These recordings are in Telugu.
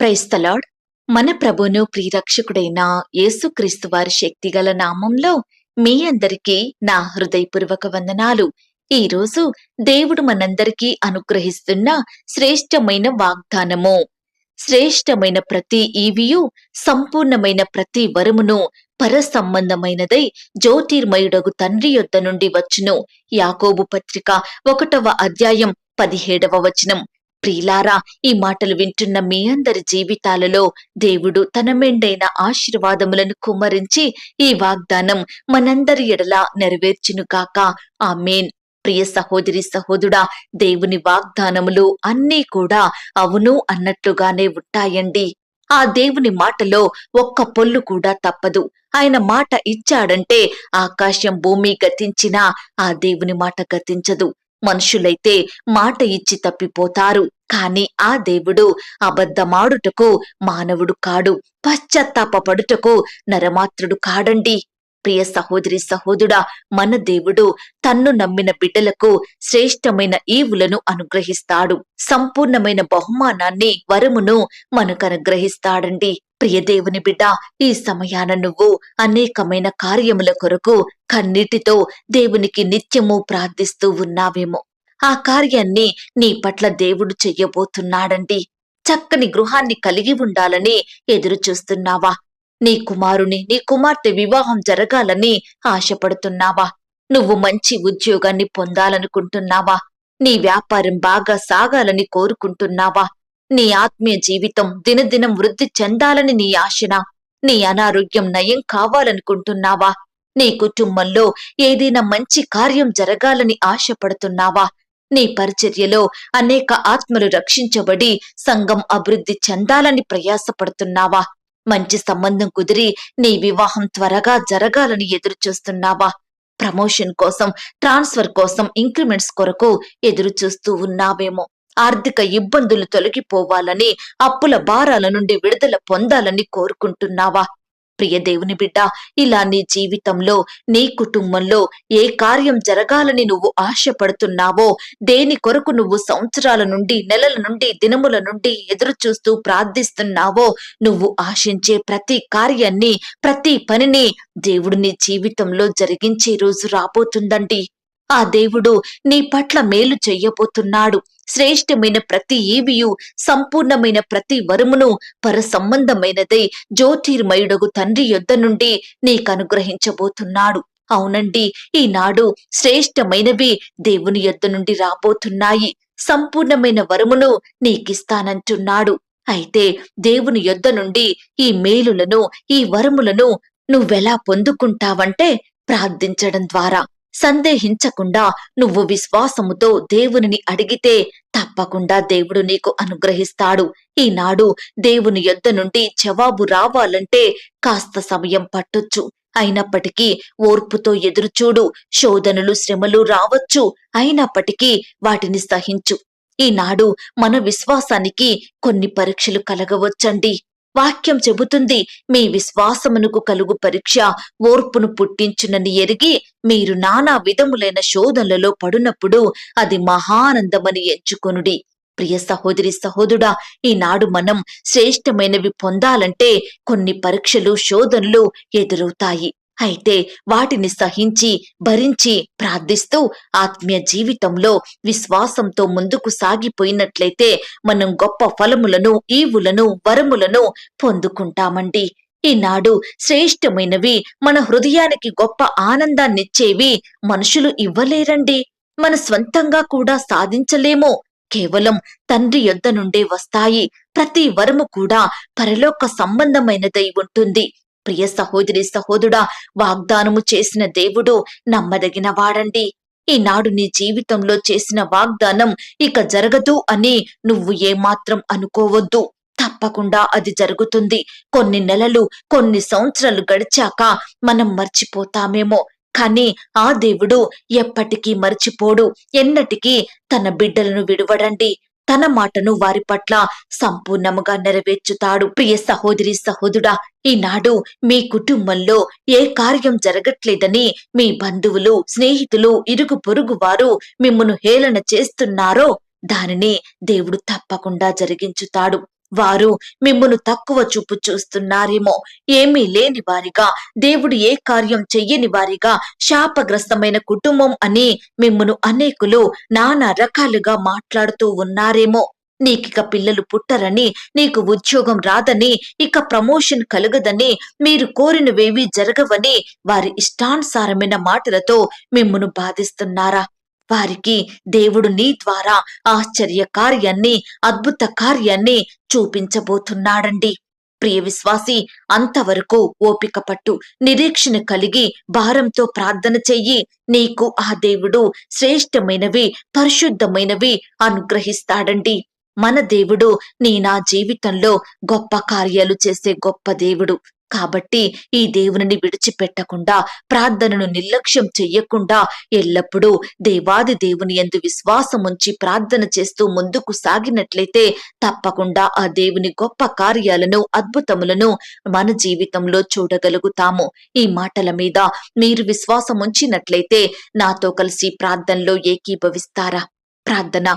క్రైస్తలాడ్ మన ప్రభును ప్రియరక్షకుడైన యేసుక్రీస్తు వారి శక్తిగల నామంలో మీ అందరికీ నా హృదయపూర్వక వందనాలు. ఈ రోజు దేవుడు మనందరికీ అనుగ్రహిస్తున్న శ్రేష్టమైన వాగ్దానము. శ్రేష్టమైన ప్రతి ఈవియు సంపూర్ణమైన ప్రతి వరమును పర సంబంధమైనదై జ్యోతిర్మయుడగు తండ్రి యొద్ద నుండి వచ్చును. యాకోబు పత్రిక ఒకటవ అధ్యాయం పదిహేడవ వచనం. ప్రియులారా ఈ మాటలు వింటున్న మీ అందరి జీవితాలలో దేవుడు తన మెండైన ఆశీర్వాదములను కుమ్మరించి ఈ వాగ్దానం మనందరి ఎడల నెరవేర్చును కాక మేన్ ప్రియ సహోదరి సహోదుడా దేవుని వాగ్దానములు అన్నీ కూడా అవును అన్నట్లుగానే ఉంటాయండి. ఆ దేవుని మాటలో ఒక్క పొల్లు కూడా తప్పదు. ఆయన మాట ఇచ్చాడంటే ఆకాశం భూమి గతించినా ఆ దేవుని మాట గతించదు. మనుషులైతే మాట ఇచ్చి తప్పిపోతారు. కాని ఆ దేవుడు అబద్ధమాడుటకు మానవుడు కాడు. పశ్చాత్తాపడుటకు నరమాత్రుడు కాడండి. ప్రియ సహోదరి సహోదుడా మన దేవుడు తన్ను నమ్మిన బిడ్డలకు శ్రేష్టమైన ఈవులను అనుగ్రహిస్తాడు. సంపూర్ణమైన బహుమానాన్ని వరమును మనకు అనుగ్రహిస్తాడండి ప్రియదేవుని బిడ్డ ఈ సమయాన నువ్వు అనేకమైన కార్యముల కొరకు కన్నీటితో దేవునికి నిత్యము ప్రార్థిస్తూ ఉన్నావేమో. ఆ కార్యాన్ని నీ పట్ల దేవుడు చెయ్యబోతున్నాడండి. చక్కని గృహాన్ని కలిగి ఉండాలని ఎదురు చూస్తున్నావా? నీ కుమారుని నీ కుమార్తె వివాహం జరగాలని ఆశపడుతున్నావా? నువ్వు మంచి ఉద్యోగాన్ని పొందాలనుకుంటున్నావా? నీ వ్యాపారం బాగా సాగాలని కోరుకుంటున్నావా? నీ ఆత్మీయ జీవితం దినదినం వృద్ధి చెందాలని నీ ఆశన? నీ అనారోగ్యం నయం కావాలనుకుంటున్నావా? నీ కుటుంబంలో ఏదైనా మంచి కార్యం జరగాలని ఆశపడుతున్నావా? నీ పరిచర్యలో అనేక ఆత్మలు రక్షించబడి సంఘం అభివృద్ధి చెందాలని ప్రయాసపడుతున్నావా? మంచి సంబంధం కుదిరి నీ వివాహం త్వరగా జరగాలని ఎదురు చూస్తున్నావా ప్రమోషన్ కోసం ట్రాన్స్ఫర్ కోసం ఇంక్రిమెంట్స్ కొరకు ఎదురు చూస్తూ ఉన్నావేమో. ఆర్థిక ఇబ్బందులు తొలగిపోవాలని అప్పుల భారాల నుండి విడుదల పొందాలని కోరుకుంటున్నావా? ప్రియ దేవుని బిడ్డ ఇలా నీ జీవితంలో నీ కుటుంబంలో ఏ కార్యం జరగాలని నువ్వు ఆశపడుతున్నావో దేని కొరకు నువ్వు సంవత్సరాల నుండి నెలల నుండి దినముల నుండి ఎదురు చూస్తూ ప్రార్థిస్తున్నావో నువ్వు ఆశించే ప్రతి కార్యాన్ని ప్రతి పనిని దేవుడు నీ జీవితంలో జరిగించే రోజు రాబోతుందండి. ఆ దేవుడు నీ పట్ల మేలు చెయ్యబోతున్నాడు శ్రేష్టమైన ప్రతి ఈవియు సంపూర్ణమైన ప్రతి వరమును పరసంబంధమైనదై జ్యోతిర్మయుడగు తండ్రి యొద్ద నుండి నీకు అనుగ్రహించబోతున్నాడు అవునండి ఈనాడు శ్రేష్టమైనవి దేవుని యొద్ద నుండి రాబోతున్నాయి. సంపూర్ణమైన వరమును నీకిస్తానంటున్నాడు. అయితే దేవుని యొద్ద నుండి ఈ మేలులను ఈ వరములను నువ్వెలా పొందుకుంటావంటే ప్రార్థించడం ద్వారా. సందేహించకుండా నువ్వు విశ్వాసముతో దేవునిని అడిగితే తప్పకుండా దేవుడు నీకు అనుగ్రహిస్తాడు. ఈనాడు దేవుని యొద్ద నుండి జవాబు రావాలంటే కాస్త సమయం పట్టొచ్చు. అయినప్పటికీ ఓర్పుతో ఎదురుచూడు శోధనలు శ్రమలు రావచ్చు. అయినప్పటికీ వాటిని సహించు. ఈనాడు మన విశ్వాసానికి కొన్ని పరీక్షలు కలగవచ్చండి. వాక్యం చెబుతుంది మీ విశ్వాసమునకు కలుగు పరీక్ష ఓర్పును పుట్టించునని ఎరిగి మీరు నానా విధములైన శోధనలలో పడునప్పుడు అది మహానందమని ఎంచుకొనుడి. ప్రియ సహోదరి సహోదుడా ఈనాడు మనం శ్రేష్టమైనవి పొందాలంటే కొన్ని పరీక్షలు శోధనలు ఎదురవుతాయి. అయితే వాటిని సహించి భరించి ప్రార్థిస్తూ ఆత్మీయ జీవితంలో విశ్వాసంతో ముందుకు సాగిపోయినట్లయితే మనం గొప్ప ఫలములను ఈవులను వరములను పొందుకుంటామండి. ఈనాడు శ్రేష్టమైనవి మన హృదయానికి గొప్ప ఆనందాన్నిచ్చేవి మనుషులు ఇవ్వలేరండి. మన స్వంతంగా కూడా సాధించలేము. కేవలం తండ్రి యొద్ద నుండే వస్తాయి. ప్రతి వరము కూడా పరలోక సంబంధమైనదై ఉంటుంది. ప్రియ సహోదరి సహోదుడా వాగ్దానము చేసిన దేవుడు నమ్మదగిన వాడండి. ఈనాడు నీ జీవితంలో చేసిన వాగ్దానం ఇక జరగదు అని నువ్వు ఏమాత్రం అనుకోవద్దు. తప్పకుండా అది జరుగుతుంది. కొన్ని నెలలు కొన్ని సంవత్సరాలు గడిచాక మనం మర్చిపోతామేమో. కానీ ఆ దేవుడు ఎప్పటికీ మర్చిపోడు. ఎన్నటికీ తన బిడ్డలను విడువడండి. తన మాటను వారి పట్ల సంపూర్ణముగా నెరవేర్చుతాడు. ప్రియ సహోదరి సహోదుడా ఈనాడు మీ కుటుంబంలో ఏ కార్యం జరగట్లేదని మీ బంధువులు స్నేహితులు ఇరుగు పొరుగు వారు మిమ్మను హేళన చేస్తున్నారో దానిని దేవుడు తప్పకుండా జరిగించుతాడు. వారు మిమ్మును తక్కువ చూపు చూస్తున్నారేమో. ఏమీ లేని వారిగా దేవుడు ఏ కార్యం చెయ్యని వారిగా శాపగ్రస్తమైన కుటుంబం అని మిమ్మును అనేకులు నానా రకాలుగా మాట్లాడుతూ ఉన్నారేమో. నీకిక పిల్లలు పుట్టరని నీకు ఉద్యోగం రాదని ఇక ప్రమోషన్ కలుగదని మీరు కోరినవేవీ జరగవని వారి ఇష్టానుసారమైన మాటలతో మిమ్మును బాధిస్తున్నారా? వారికి దేవుడు నీ ద్వారా ఆశ్చర్య కార్యాన్ని అద్భుత కార్యాన్ని చూపించబోతున్నాడండి. ప్రియ విశ్వాసి అంతవరకు ఓపిక పట్టు నిరీక్షణ కలిగి భారంతో ప్రార్థన చెయ్యి. నీకు ఆ దేవుడు శ్రేష్టమైనవి పరిశుద్ధమైనవి అనుగ్రహిస్తాడండి. మన దేవుడు నీ నా జీవితంలో గొప్ప కార్యాలు చేసే గొప్ప దేవుడు. కాబట్టి ఈ దేవునిని విడిచిపెట్టకుండా ప్రార్థనను నిర్లక్ష్యం చెయ్యకుండా ఎల్లప్పుడూ దేవాది దేవుని ఎందు విశ్వాసం ఉంచి ప్రార్థన చేస్తూ ముందుకు సాగినట్లయితే తప్పకుండా ఆ దేవుని గొప్ప కార్యాలను అద్భుతములను మన జీవితంలో చూడగలుగుతాము. ఈ మాటల మీద మీరు విశ్వాసం ఉంచినట్లయితే నాతో కలిసి ప్రార్థనలో ఏకీభవిస్తారా? ప్రార్థన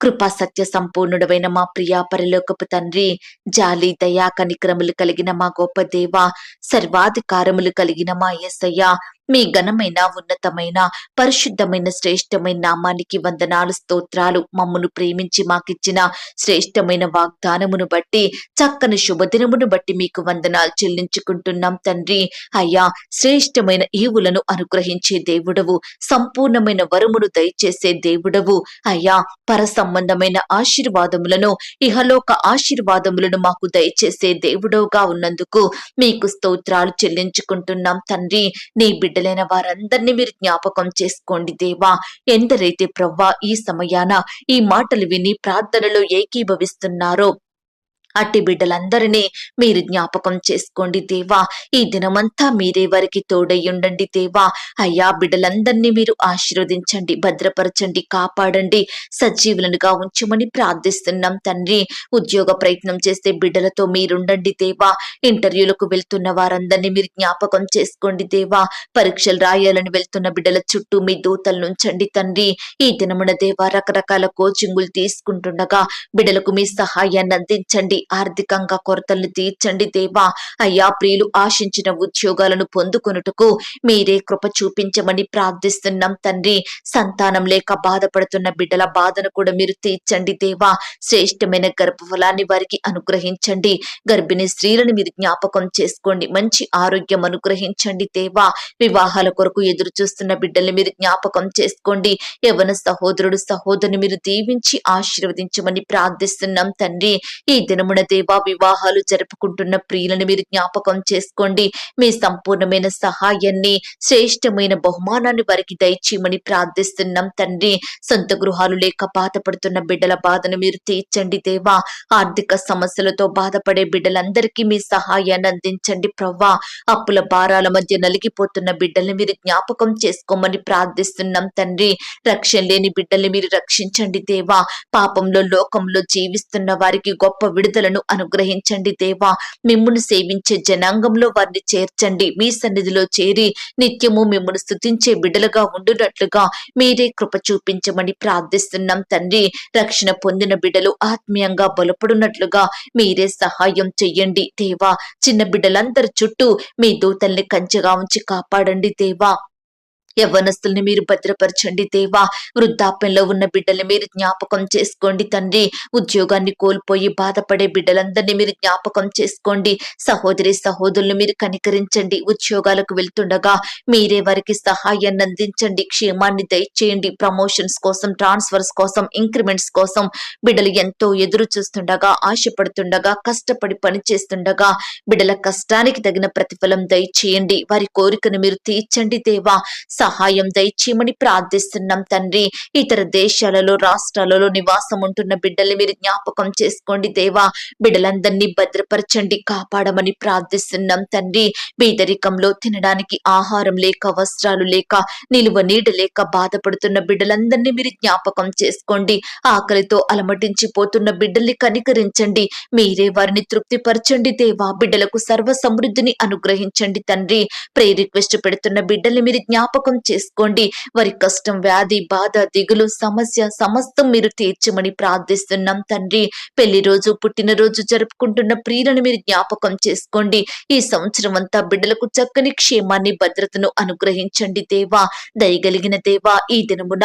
కృపా సత్య సంపూర్ణుడవైన మా ప్రియా పరలోకపు తండ్రి జాలి దయా కనిక్రములు కలిగిన మా గొప్ప దేవ సర్వాధికారములు కలిగిన మా ఎస్సయ్య మీ ఘనమైన ఉన్నతమైన పరిశుద్ధమైన శ్రేష్టమైన నామానికి వందనాలు స్తోత్రాలు. మమ్మను ప్రేమించి మాకిచ్చిన శ్రేష్టమైన వాగ్దానమును బట్టి చక్కని శుభదినమును బట్టి మీకు వందనాలు చెల్లించుకుంటున్నాం తండ్రి. అయ్యా శ్రేష్టమైన ఈవులను అనుగ్రహించే దేవుడవు. సంపూర్ణమైన వరమును దయచేసే దేవుడవు. అయ్యా పర సంబంధమైన ఆశీర్వాదములను ఇహలోక ఆశీర్వాదములను మాకు దయచేసే దేవుడవుగా ఉన్నందుకు మీకు స్తోత్రాలు చెల్లించుకుంటున్నాం తండ్రి. నీ బిడ్డ బిడ్డలైన వారందరినీ మీరు జ్ఞాపకం చేసుకోండి దేవా. ఎందరైతే ప్రవ్వా ఈ సమయాన ఈ మాటలు విని ప్రార్థనలో ఏకీభవిస్తున్నారో అట్టి బిడ్డలందరినీ మీరు జ్ఞాపకం చేసుకోండి దేవా. ఈ దినమంతా మీరే వారికి తోడయ్యుండండి దేవా. అయ్యా బిడ్డలందరినీ మీరు ఆశీర్వదించండి భద్రపరచండి కాపాడండి సజీవులనుగా ఉంచమని ప్రార్థిస్తున్నాం తండ్రి. ఉద్యోగ ప్రయత్నం చేసే బిడ్డలతో మీరుండండి దేవా. ఇంటర్వ్యూలకు వెళ్తున్న వారందరినీ మీరు జ్ఞాపకం చేసుకోండి దేవా. పరీక్షలు రాయాలని వెళ్తున్న బిడ్డల చుట్టూ మీ దూతలు నుంచండి తండ్రి. ఈ దినమున దేవా రకరకాల కోచింగులు తీసుకుంటుండగా బిడ్డలకు మీ సహాయాన్ని అందించండి. ఆర్థికంగా కొరతలను తీర్చండి దేవా. అయ్యా ప్రియులు ఆశించిన ఉద్యోగాలను పొందుకొనుటకు మీరే కృప చూపించమని ప్రార్థిస్తున్నాం తండ్రి. సంతానం లేక బాధపడుతున్న బిడ్డల బాధను కూడా మీరు తీర్చండి దేవా. శ్రేష్టమైన గర్భఫలాన్ని వారికి అనుగ్రహించండి. గర్భిణీ స్త్రీలను మీరు జ్ఞాపకం చేసుకోండి. మంచి ఆరోగ్యం అనుగ్రహించండి దేవా. వివాహాల కొరకు ఎదురు చూస్తున్న బిడ్డల్ని మీరు జ్ఞాపకం చేసుకోండి. యవన సహోదరుడు సహోదరుని మీరు దీవించి ఆశీర్వదించమని ప్రార్థిస్తున్నాం తండ్రి. ఈ దినం దినమున దేవా వివాహాలు జరుపుకుంటున్న ప్రియులను మీరు జ్ఞాపకం చేసుకోండి. మీ సంపూర్ణమైన సహాయాన్ని శ్రేష్టమైన బహుమానాన్ని వారికి దయచేయమని ప్రార్థిస్తున్నాం తండ్రి. సొంత గృహాలు లేక బాధపడుతున్న బిడ్డల బాధను మీరు తీర్చండి దేవా. ఆర్థిక సమస్యలతో బాధపడే బిడ్డలందరికీ మీ సహాయాన్ని అందించండి ప్రవ్వా. అప్పుల భారాల మధ్య నలిగిపోతున్న బిడ్డల్ని మీరు జ్ఞాపకం చేసుకోమని ప్రార్థిస్తున్నాం తండ్రి. రక్షణ లేని బిడ్డల్ని మీరు రక్షించండి దేవా. పాపంలో లోకంలో జీవిస్తున్న వారికి గొప్ప విడుదల విడుదలను అనుగ్రహించండి దేవా. మిమ్మును సేవించే జనాంగంలో వారిని చేర్చండి. మీ సన్నిధిలో చేరి నిత్యము మిమ్మల్ని స్థుతించే బిడ్డలుగా ఉండునట్లుగా మీరే కృప చూపించమని ప్రార్థిస్తున్నాం తండ్రి. రక్షణ పొందిన బిడ్డలు ఆత్మీయంగా బలపడినట్లుగా మీరే సహాయం చెయ్యండి దేవా. చిన్న బిడ్డలందరి చుట్టూ మీ దూతల్ని కంచెగా ఉంచి కాపాడండి దేవా. యవ్వనస్తుల్ని మీరు భద్రపరచండి దేవా. వృద్ధాప్యంలో ఉన్న బిడ్డల్ని మీరు జ్ఞాపకం చేసుకోండి తండ్రి. ఉద్యోగాన్ని కోల్పోయి బాధపడే బిడ్డలందరినీ మీరు జ్ఞాపకం చేసుకోండి. సహోదరి సహోదరులు మీరు కనికరించండి. ఉద్యోగాలకు వెళ్తుండగా మీరే వారికి సహాయాన్ని అందించండి. క్షేమాన్ని దయచేయండి. ప్రమోషన్స్ కోసం ట్రాన్స్ఫర్స్ కోసం ఇంక్రిమెంట్స్ కోసం బిడ్డలు ఎంతో ఎదురు చూస్తుండగా ఆశపడుతుండగా కష్టపడి పని చేస్తుండగా బిడ్డల కష్టానికి తగిన ప్రతిఫలం దయచేయండి. వారి కోరికను మీరు తీర్చండి దేవా. సహాయం దయచేయమని ప్రార్థిస్తున్నాం తండ్రి. ఇతర దేశాలలో రాష్ట్రాలలో నివాసం ఉంటున్న బిడ్డల్ని మీరు జ్ఞాపకం చేసుకోండి దేవా. బిడ్డలందరినీ భద్రపరచండి కాపాడమని ప్రార్థిస్తున్నాం తండ్రి. పేదరికంలో తినడానికి ఆహారం లేక వస్త్రాలు లేక నిలువ నీడ లేక బాధపడుతున్న బిడ్డలందరినీ మీరు జ్ఞాపకం చేసుకోండి. ఆకలితో అలమటించిపోతున్న బిడ్డల్ని కనికరించండి. మీరే వారిని తృప్తిపరచండి దేవా. బిడ్డలకు సర్వ సమృద్ధిని అనుగ్రహించండి తండ్రి. ప్రే రిక్వెస్ట్ పెడుతున్న బిడ్డల్ని మీరు జ్ఞాపకం చేసుకోండి. వారి కష్టం వ్యాధి బాధ దిగులు సమస్య సమస్తం మీరు తీర్చమని ప్రార్థిస్తున్నాం తండ్రి. పెళ్ళి రోజు పుట్టినరోజు జరుపుకుంటున్న ప్రియులను మీరు జ్ఞాపకం చేసుకోండి. ఈ సంవత్సరం అంతా బిడ్డలకు చక్కని క్షేమాన్ని భద్రతను అనుగ్రహించండి దేవా. దయగలిగిన దేవా ఈ దినమున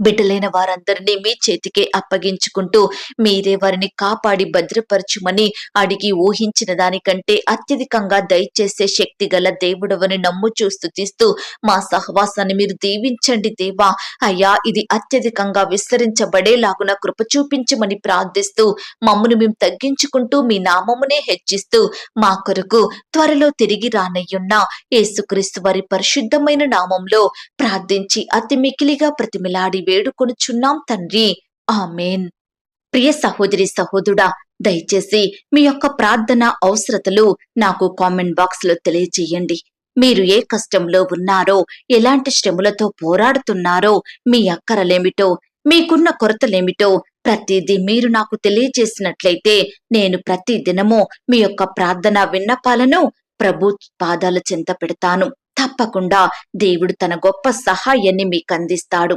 బిడ్డలైన వారందరినీ మీ చేతికే అప్పగించుకుంటూ మీరే వారిని కాపాడి భద్రపరచుమని అడిగి ఊహించిన దానికంటే అత్యధికంగా దయచేసే శక్తి గల దేవుడవని నమ్ము చూస్తూ తీస్తూ మా సహవాసాన్ని మీరు దీవించండి దేవా. అయ్యా ఇది అత్యధికంగా విస్తరించబడేలాగున కృప చూపించమని ప్రార్థిస్తూ మమ్మను మేము తగ్గించుకుంటూ మీ నామమునే హెచ్చిస్తూ మా కొరకు త్వరలో తిరిగి రానయ్యున్న యేసుక్రీస్తు వారి పరిశుద్ధమైన నామంలో ప్రార్థించి అతి మికిలిగా ప్రతిమిలాడి వేడుకొనుచున్నాం తండ్రి. ఆమెన్. ప్రియ సహోదరి సహోదరుడా దయచేసి మీ యొక్క ప్రార్థన అవసరతలు నాకు కామెంట్ బాక్స్లో తెలియజేయండి. మీరు ఏ కష్టంలో ఉన్నారో ఎలాంటి శ్రమలతో పోరాడుతున్నారో మీ అక్కరలేమిటో మీకున్న కొరతలేమిటో ప్రతిదీ మీరు నాకు తెలియజేసినట్లయితే నేను ప్రతి దినము మీ యొక్క ప్రార్థన విన్నపాలను ప్రభు పాదాల చెంత పెడతాను. తప్పకుండా దేవుడు తన గొప్ప సహాయాన్ని మీకు అందిస్తాడు.